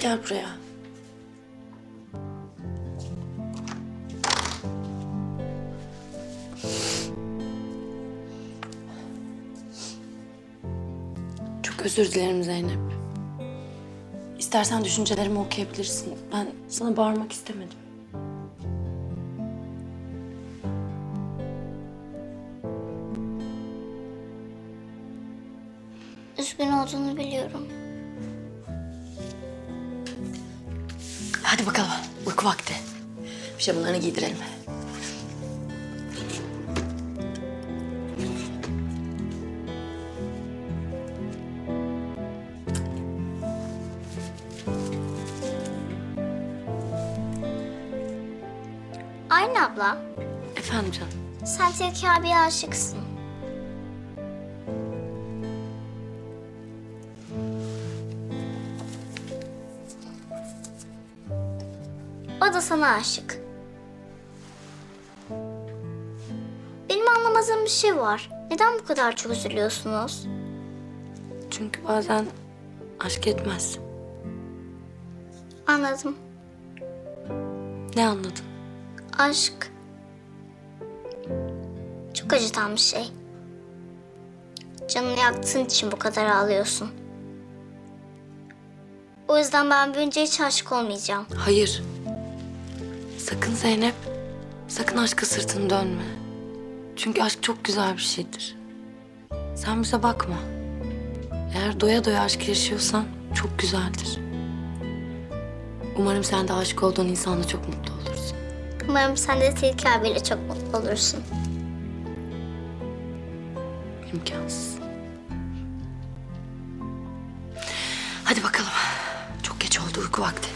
Gel buraya. Çok özür dilerim Zeynep. İstersen düşüncelerimi okuyabilirsin. Ben sana bağırmak istemedim. Üzgün olduğunu biliyorum. Hadi bakalım. Uyku vakti. Pijamalarını giydirelim. Aynı abla, Efendim canım. sen Tilki abiye aşıksın. O da sana aşık. Benim anlamadığım bir şey var. Neden bu kadar çok üzülüyorsunuz? Çünkü bazen aşk etmez. Anladım. Ne anladın? Aşk çok acıtan bir şey. Canını yaktığın için bu kadar ağlıyorsun. O yüzden ben büyünce hiç aşık olmayacağım. Hayır. Sakın Zeynep. Sakın aşka sırtını dönme. Çünkü aşk çok güzel bir şeydir. Sen bize bakma. Eğer doya doya aşk yaşıyorsan çok güzeldir. Umarım sen de aşık olduğun insanla çok mutlu olursun. Umarım sen de Tilki abiyle çok mutlu olursun. İmkansız. Hadi bakalım. Çok geç oldu uyku vakti.